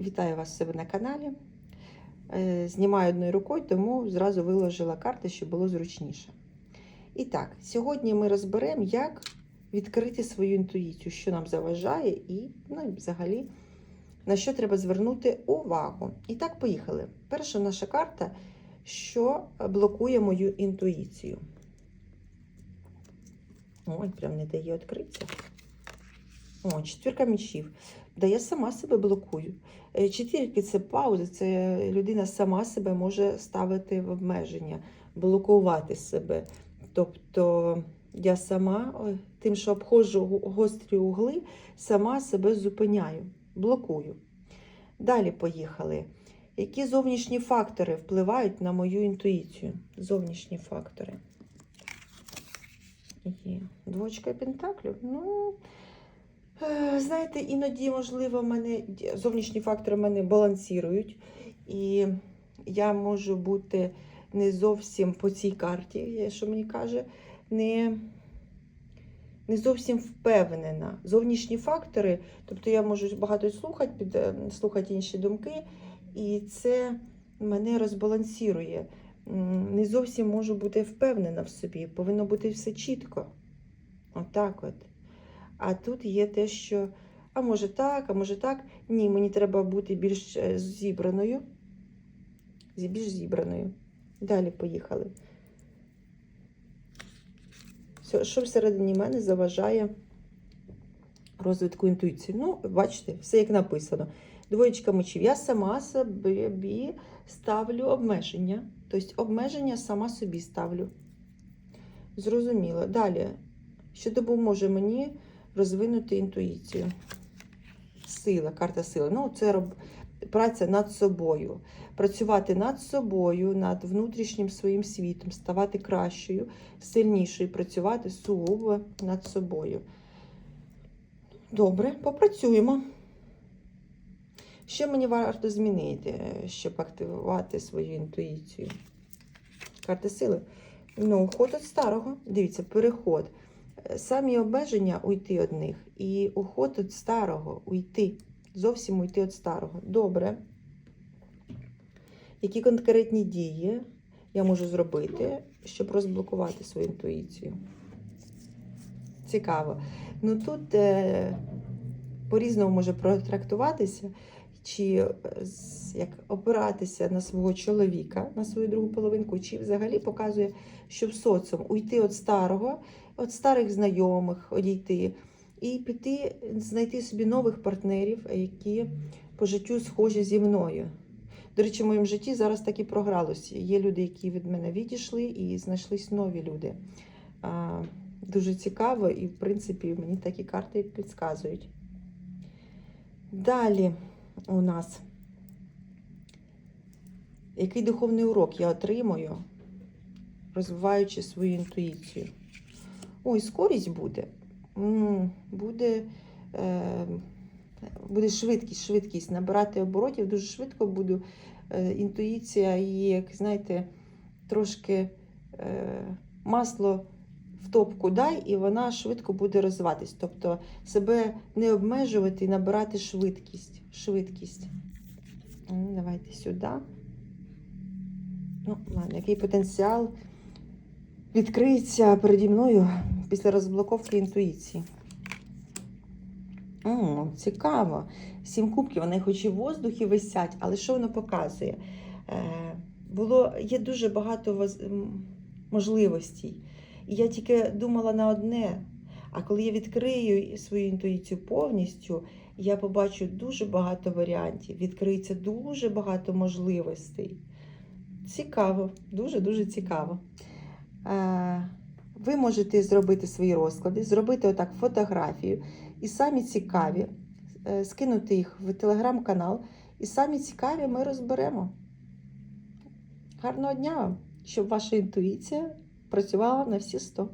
Вітаю вас себе на каналі. Е, Знімаю одною рукою, тому зразу виложила карти, щоб було зручніше. І так, сьогодні ми розберемо, як відкрити свою інтуїцію, що нам заважає, і ну, взагалі на що треба звернути увагу. І так, поїхали. Перша наша карта, що блокує мою інтуїцію. Ой, прям не дає відкритися. О, четвірка мечів. Да я сама себе блокую. Е, Четвірки це паузи, це людина сама себе може ставити в обмеження, блокувати себе. Тобто я сама, тим, що обходжу гострі угли, сама себе зупиняю, блокую. Далі поїхали. Які зовнішні фактори впливають на мою інтуїцію? Зовнішні фактори. Є. Двочка пентаклів. Ну, знаєте, іноді, можливо, мене зовнішні фактори мене балансують. І я можу бути не зовсім по цій карті, що мені каже, не, не зовсім впевнена. Зовнішні фактори, тобто я можу багато слухати, під, е, слухати інші думки, і це мене розбалансує. М, Не зовсім можу бути впевнена в собі, повинно бути все чітко. Отак от. А тут є те, що, а може так, а може так. Ні, мені треба бути більш е, зібраною. Більш зібраною. Далі поїхали. Що, всередині мене заважає розвитку інтуїції? Ну, бачите, все як написано. Двоєчка мечів. Я сама собі ставлю обмеження. Тобто обмеження сама собі ставлю. Зрозуміло. Далі, що допоможе мені розвинути інтуїцію? Сила, карта сили. Ну, це роб... праця над собою. Працювати над собою, над внутрішнім своїм світом, ставати кращою, сильнішою, працювати сугубо над собою. Добре, попрацюємо. Що мені варто змінити, щоб активувати свою інтуїцію? Карти сили. Ну, уход від старого. Дивіться, переход. Самі обмеження уйти від них. І уход від старого уйти. Зовсім уйти від старого. Добре. Які конкретні дії я можу зробити, щоб розблокувати свою інтуїцію? Цікаво. Ну тут е, по-різному може протрактуватися, чи е, як опиратися на свого чоловіка, на свою другу половинку, чи взагалі показує, що в соціум уйти від старого, від старих знайомих, одійти, і піти, знайти собі нових партнерів, які по життю схожі зі мною. До речі, в моєму житті зараз так і програлося. Є люди, які від мене відійшли, і знайшлись нові люди. А, дуже цікаво, і, в принципі, мені такі карти підказують. Далі у нас який духовний урок я отримую, розвиваючи свою інтуїцію. Ой, скорість буде. Буде, е, буде швидкість, швидкість. Набирати оборотів дуже швидко буду. Е, інтуїція її, як знаєте, трошки е, масло в топку дай, і вона швидко буде розвиватись. Тобто себе не обмежувати і набирати швидкість. швидкість. М, Давайте сюди. Ну, ладно, який потенціал відкриється переді мною після розблоковки інтуїції. О, цікаво. Сім кубків, вони хоч і в воздухі висять, але що воно показує? Е, було, є дуже багато можливостей. І я тільки думала на одне. А коли я відкрию свою інтуїцію повністю, я побачу дуже багато варіантів, відкриється дуже багато можливостей. Цікаво, дуже-дуже цікаво. Е, Ви можете зробити свої розклади, зробити отак фотографію і самі цікаві, е, скинути їх в телеграм-канал, і самі цікаві ми розберемо. Гарного дня вам, щоб ваша інтуїція працювала на всі 100.